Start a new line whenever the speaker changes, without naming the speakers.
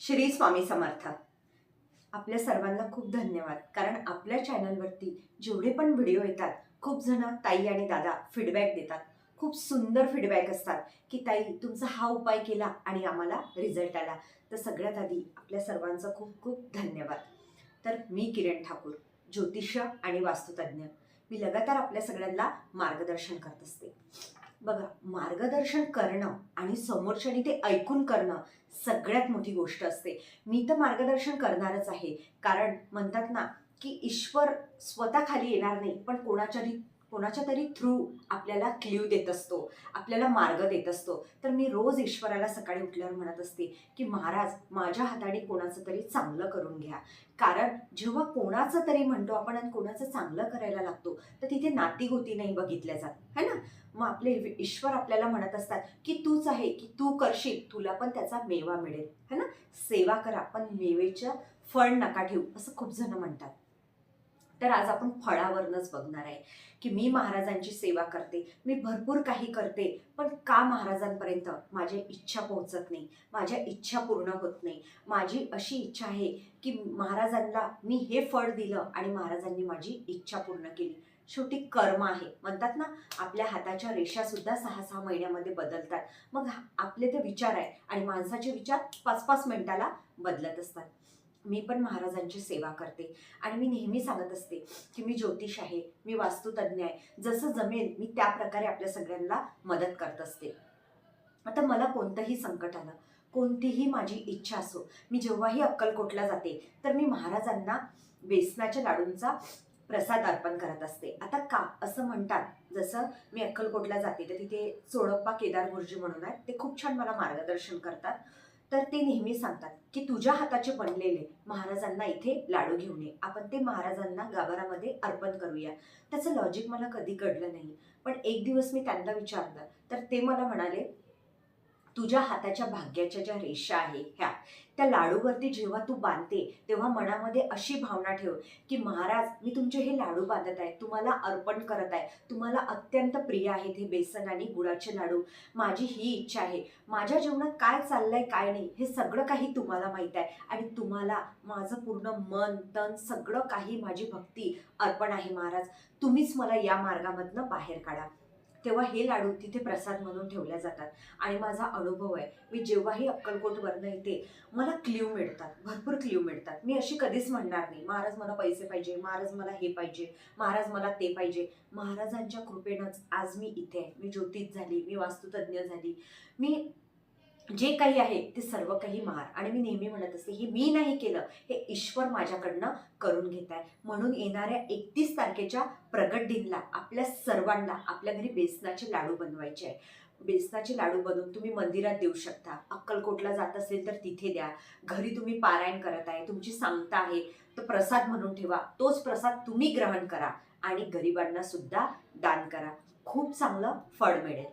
श्री स्वामी समर्थ. आपल्या सर्वांना खूप धन्यवाद. कारण आपल्या चॅनलवरती जेवढे पण व्हिडिओ येतात खूप जण ताई आणि दादा फीडबॅक देतात. खूप सुंदर फीडबॅक असतात की ताई तुमचा हा उपाय केला आणि आम्हाला रिझल्ट आला. तर सगळ्यात आधी आपल्या सर्वांचं खूप खूप धन्यवाद. तर मी किरण ठाकूर ज्योतिष आणि वास्तुतज्ञ. मी लगातार आपल्या सगळ्यांना मार्गदर्शन करत असते. बघा मार्गदर्शन करणं आणि समोरच्यानी ते ऐकून करणं सगळ्यात मोठी गोष्ट असते. मी तर मार्गदर्शन करणारच आहे. कारण म्हणतात ना की ईश्वर स्वतः खाली येणार नाही पण कोणाच्या कोणाच्या तरी थ्रू आपल्याला क्ल्यू देत असतो आपल्याला मार्ग देत असतो. तर मी रोज ईश्वराला सकाळी उठल्यावर म्हणत असते की महाराज माझ्या हाताने कोणाचं तरी चांगलं करून घ्या. कारण जेव्हा कोणाचं तरी म्हणतो आपण आणि कोणाचं चांगलं करायला लागतो तर तिथे नाती होती नाही बघितल्या जात. है ना? मग आपले ईश्वर आपल्याला म्हणत असतात की तूच आहे की तू करशील तुला पण त्याचा मेवा मिळेल. है ना? सेवा करा पण मेवेचं फळ नका ठेवू असं खूप जण म्हणतात. तर आज आपण फळावरनच बघणार आहे की मी महाराजांची सेवा करते मी भरपूर काही करते पण का महाराजांपर्यंत माझ्या इच्छा पोहोचत नाही माझ्या इच्छा पूर्ण होत नाही? माझी अशी इच्छा आहे की महाराजांना मी हे फळ दिलं आणि महाराजांनी माझी इच्छा पूर्ण केली. शेवटी कर्म आहे. म्हणतात ना आपल्या हाताच्या रेषा सुद्धा सहा सहा महिन्यामध्ये बदलतात. मग आपले ते विचार आहे आणि माणसाचे विचार पाच पाच मिनिटाला बदलत असतात. मी पण महाराजांची सेवा करते. आणि मी नेहमी सांगत असते की मी ज्योतिष आहे मी वास्तुतज्ञ आहे. जसं जमेल मी त्या प्रकारे आपल्या सगळ्यांना मदत करत असते. आता मला कोणतंही संकट आलं कोणतीही माझी इच्छा असो मी जेव्हाही अक्कलकोटला जाते तर मी महाराजांना बेसनाच्या लाडूंचा प्रसाद अर्पण करत असते. आता का? असं म्हणतात. जसं मी अक्कलकोटला जाते तर तिथे चोडप्पा केदार गुरुजी म्हणून आहेत. ते खूप छान मला मार्गदर्शन करतात. तर ते नेहमी सांगतात की तुझ्या हाताचे बनलेले महाराजांना इथे लाडू घेऊन ये. आपण ते महाराजांना गाभारामध्ये अर्पण करूया. त्याचं लॉजिक मला कधी कळलं नाही. पण एक दिवस मी त्यांना विचारलं तर ते मला म्हणाले तुझ्या हाताच्या भाग्याच्या ज्या रेषा आहे ह्या त्या लाडूवरती जेव्हा तू बांधते तेव्हा मनामध्ये अशी भावना ठेव की महाराज मी तुमचे हे लाडू बांधत आहे तुम्हाला अर्पण करत आहे तुम्हाला अत्यंत प्रिय आहेत हे बेसन आणि गुळाचे लाडू. माझी ही इच्छा आहे. माझ्या जीवनात काय चाललंय काय नाही हे सगळं काही तुम्हाला माहीत आहे. आणि तुम्हाला माझं पूर्ण मन तन सगळं काही माझी भक्ती अर्पण आहे महाराज. तुम्हीच मला या मार्गामधनं बाहेर काढा. तेव्हा हे लाडू तिथे प्रसाद म्हणून ठेवल्या जातात. आणि माझा अनुभव आहे मी जेव्हाही अक्कलकोटवरनं येते मला क्ल्यू मिळतात भरपूर क्ल्यू मिळतात. मी अशी कधीच म्हणणार नाही महाराज मला पैसे पाहिजे महाराज मला हे पाहिजे महाराज मला ते पाहिजे. महाराजांच्या कृपेनंच आज मी इथे आहे. मी ज्योतिष झाली मी वास्तुतज्ञ झाली. मी जे काही आहे ते सर्व काही महार आणि मी नेहमी म्हणत असते हे मी नाही केलं हे ईश्वर माझ्याकडनं करून घेत आहे. म्हणून येणाऱ्या एकतीस तारखेच्या प्रगट दिनला आपल्या सर्वांना आपल्या घरी बेसनाचे लाडू बनवायचे आहे. बेसनाचे लाडू बनवून तुम्ही मंदिरात देऊ शकता. अक्कलकोटला जात असेल तर तिथे द्या. घरी तुम्ही पारायण करत आहे तुमची सांगता आहे तो प्रसाद म्हणून ठेवा. तोच प्रसाद तुम्ही ग्रहण करा आणि गरिबांना सुद्धा दान करा. खूप चांगलं फळ मिळेल.